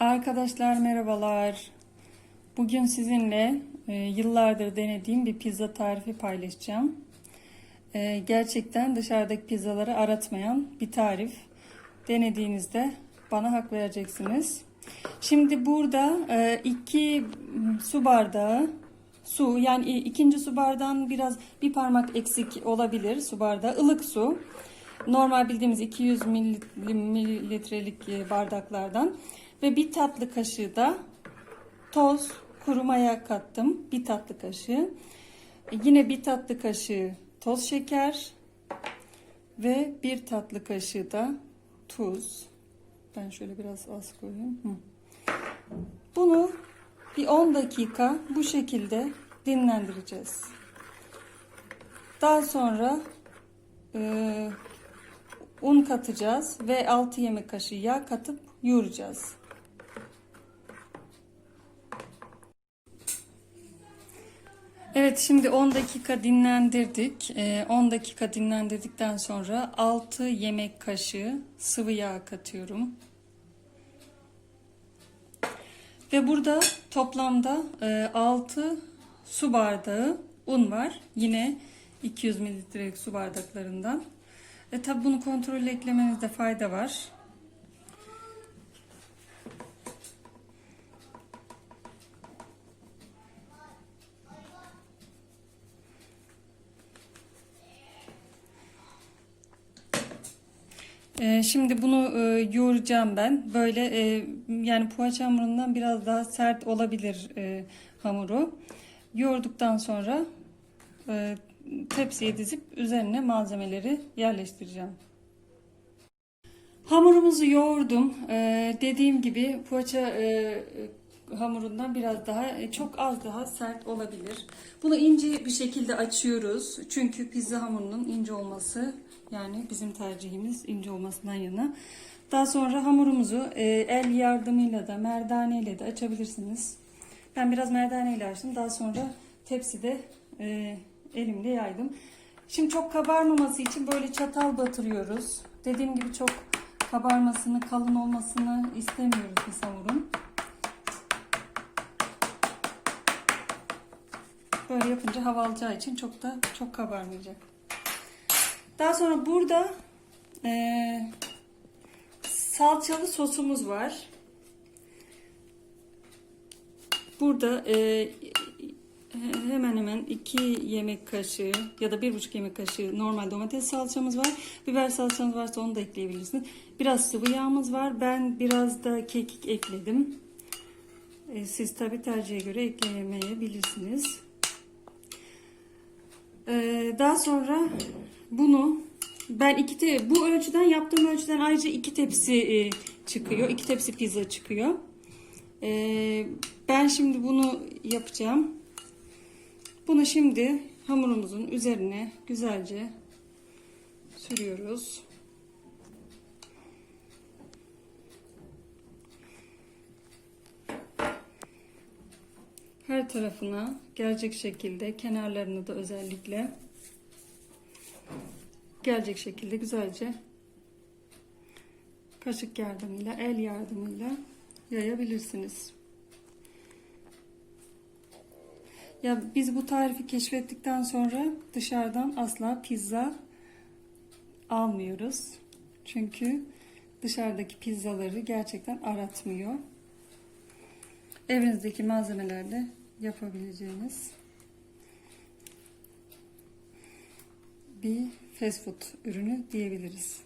Arkadaşlar merhabalar. Bugün sizinle e, yıllardır denediğim bir pizza tarifi paylaşacağım. E, gerçekten dışarıdaki pizzaları aratmayan bir tarif. Denediğinizde bana hak vereceksiniz. Şimdi burada e, iki su bardağı su yani ikinci su bardağın biraz bir parmak eksik olabilir su bardağı ılık su. Normal bildiğimiz 200 milil- mililitrelik bardaklardan ve bir tatlı kaşığı da toz kuru maya kattım. Bir tatlı kaşığı. E, Yine bir tatlı kaşığı toz şeker ve bir tatlı kaşığı da tuz. Ben şöyle biraz az koyayım. Bunu bir 10 dakika bu şekilde dinlendireceğiz. Daha sonra e, un katacağız ve 6 yemek kaşığı yağ katıp yoğuracağız. Şimdi 10 dakika dinlendirdik. Ee, 10 dakika dinlendirdikten sonra 6 yemek kaşığı sıvı yağ katıyorum. Ve burada toplamda e, 6 su bardağı un var. Yine 200 mililitrelik su bardaklarından. E tabi bunu kontrollü eklemenizde fayda var. Ee, Şimdi bunu e, yoğuracağım ben. Böyle e, yani poğaça hamurundan biraz daha sert olabilir e, hamuru. Yoğurduktan sonra e, tepsiye dizip üzerine malzemeleri yerleştireceğim. Hamurumuzu yoğurdum. Ee, dediğim gibi poğaça e, hamurundan biraz daha e, çok az daha sert olabilir. Bunu ince bir şekilde açıyoruz. Çünkü pizza hamurunun ince olması yani bizim tercihimiz ince olmasından yana. Daha sonra hamurumuzu e, el yardımıyla da merdaneyle de açabilirsiniz. Ben biraz merdaneyle açtım. Daha sonra tepside e, elimle yaydım. Şimdi çok kabarmaması için böyle çatal batırıyoruz. Dediğim gibi çok kabarmasını, kalın olmasını istemiyoruz biz hamurun. Böyle yapınca hava alacağı için çok da çok kabarmayacak. Daha sonra burada eee, salçalı sosumuz var. Burada eee, hemen hemen 2 yemek kaşığı ya da 1,5 yemek kaşığı normal domates salçamız var. Biber salçamız varsa onu da ekleyebilirsiniz. Biraz sıvı yağımız var. Ben biraz da kekik ekledim. E, Siz tabi tercihe göre ekleyemeyebilirsiniz. Ee, daha sonra bunu ben iki te bu ölçüden yaptığım ölçüden ayrıca iki tepsi e, çıkıyor. iki tepsi pizza çıkıyor. Ee, ben şimdi bunu yapacağım. Bunu şimdi hamurumuzun üzerine güzelce sürüyoruz. Her tarafına gelecek şekilde kenarlarını da özellikle gelecek şekilde güzelce kaşık yardımıyla el yardımıyla yayabilirsiniz. Ya biz bu tarifi keşfettikten sonra dışarıdan asla pizza almıyoruz. Çünkü dışarıdaki pizzaları gerçekten aratmıyor. Evinizdeki malzemelerle yapabileceğiniz bir fast food ürünü diyebiliriz.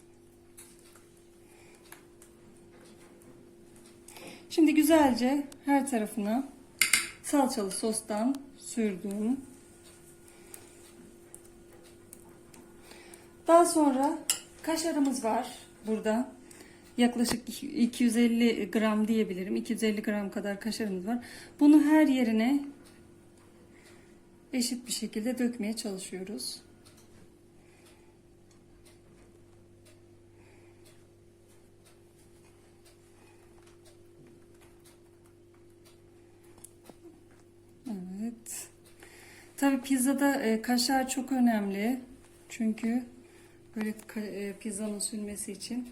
Şimdi güzelce her tarafına salçalı sostan sürdüm. Daha sonra kaşarımız var burada. Yaklaşık 250 gram diyebilirim. 250 gram kadar kaşarımız var. Bunu her yerine eşit bir şekilde dökmeye çalışıyoruz. Evet. Tabii pizzada e, kaşar çok önemli. Çünkü böyle e, pizzanın sünmesi için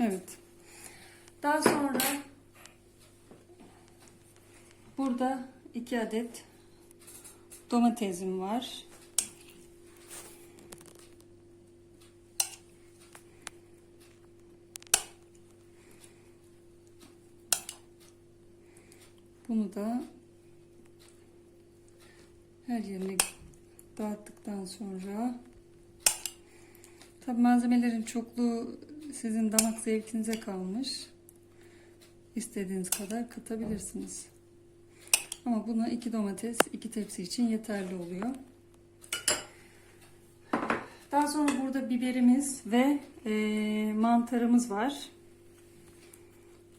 Evet. Daha sonra burada iki adet domatesim var. Bunu da her yerine dağıttıktan sonra tabi malzemelerin çokluğu sizin damak zevkinize kalmış. İstediğiniz kadar katabilirsiniz. Ama buna iki domates, iki tepsi için yeterli oluyor. Daha sonra burada biberimiz ve e, mantarımız var.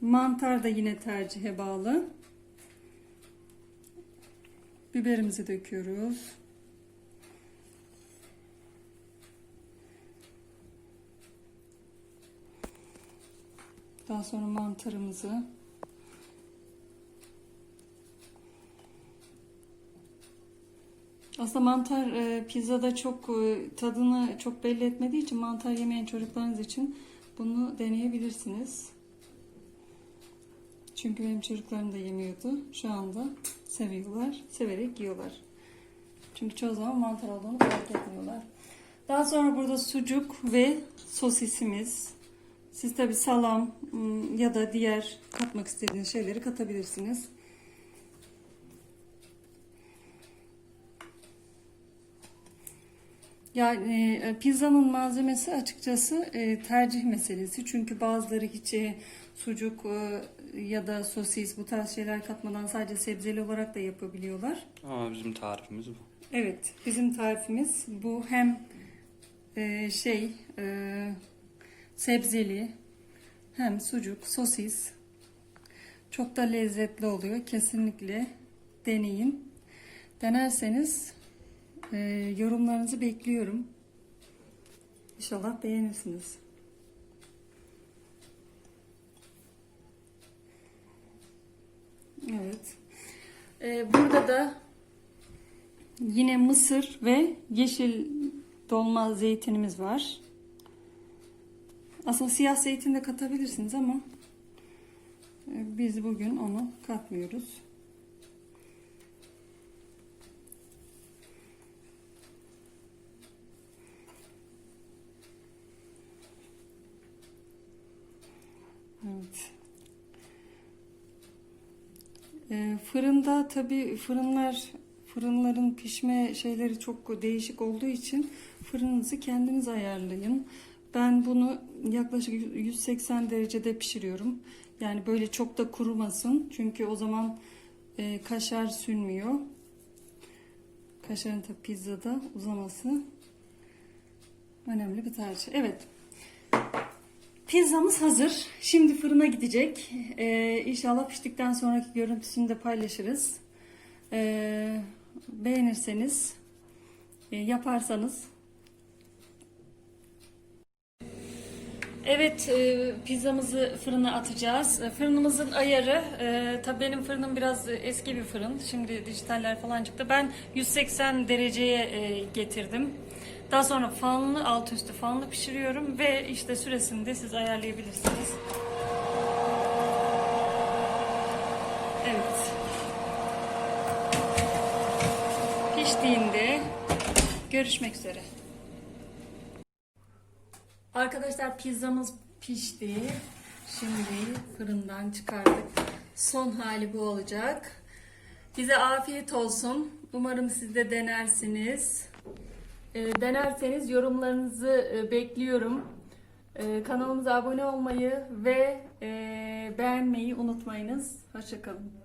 Mantar da yine tercihe bağlı. Biberimizi döküyoruz. Daha sonra mantarımızı Aslında mantar e, pizzada çok e, tadını çok belli etmediği için mantar yemeyen çocuklarınız için bunu deneyebilirsiniz. Çünkü benim çocuklarım da yemiyordu. Şu anda seviyorlar. Severek yiyorlar. Çünkü çoğu zaman mantar olduğunu fark etmiyorlar. Daha sonra burada sucuk ve sosisimiz. Siz tabi salam ım, ya da diğer katmak istediğiniz şeyleri katabilirsiniz. Yani e, pizzanın malzemesi açıkçası e, tercih meselesi. Çünkü bazıları hiç e, sucuk e, ya da sosis bu tarz şeyler katmadan sadece sebzeli olarak da yapabiliyorlar. Ama bizim tarifimiz bu. Evet, bizim tarifimiz bu hem e, şey e, sebzeli hem sucuk, sosis çok da lezzetli oluyor. Kesinlikle deneyin. Denerseniz e, yorumlarınızı bekliyorum. İnşallah beğenirsiniz. Evet. E, burada da Yine mısır ve yeşil dolma zeytinimiz var. Aslında siyah zeytin de katabilirsiniz ama e, biz bugün onu katmıyoruz. Evet. E, fırında tabii fırınlar fırınların pişme şeyleri çok değişik olduğu için fırınınızı kendiniz ayarlayın. Ben bunu yaklaşık 180 derecede pişiriyorum. Yani böyle çok da kurumasın. Çünkü o zaman e, kaşar sünmüyor. Kaşarın da pizzada uzaması önemli bir tercih. Evet. Pizzamız hazır. Şimdi fırına gidecek. Ee, inşallah piştikten sonraki görüntüsünü de paylaşırız. Ee, beğenirseniz, e, yaparsanız. Evet, e, pizzamızı fırına atacağız. E, Fırınımızın ayarı, e, tabii benim fırınım biraz eski bir fırın. Şimdi dijitaller falan çıktı. Ben 180 dereceye e, getirdim. Daha sonra fanlı, alt üstü fanlı pişiriyorum ve işte süresini de siz ayarlayabilirsiniz. Evet. Piştiğinde görüşmek üzere. Arkadaşlar pizzamız pişti. Şimdi fırından çıkardık. Son hali bu olacak. Bize afiyet olsun. Umarım siz de denersiniz. E, denerseniz yorumlarınızı e, bekliyorum. E, kanalımıza abone olmayı ve e, beğenmeyi unutmayınız. Hoşçakalın.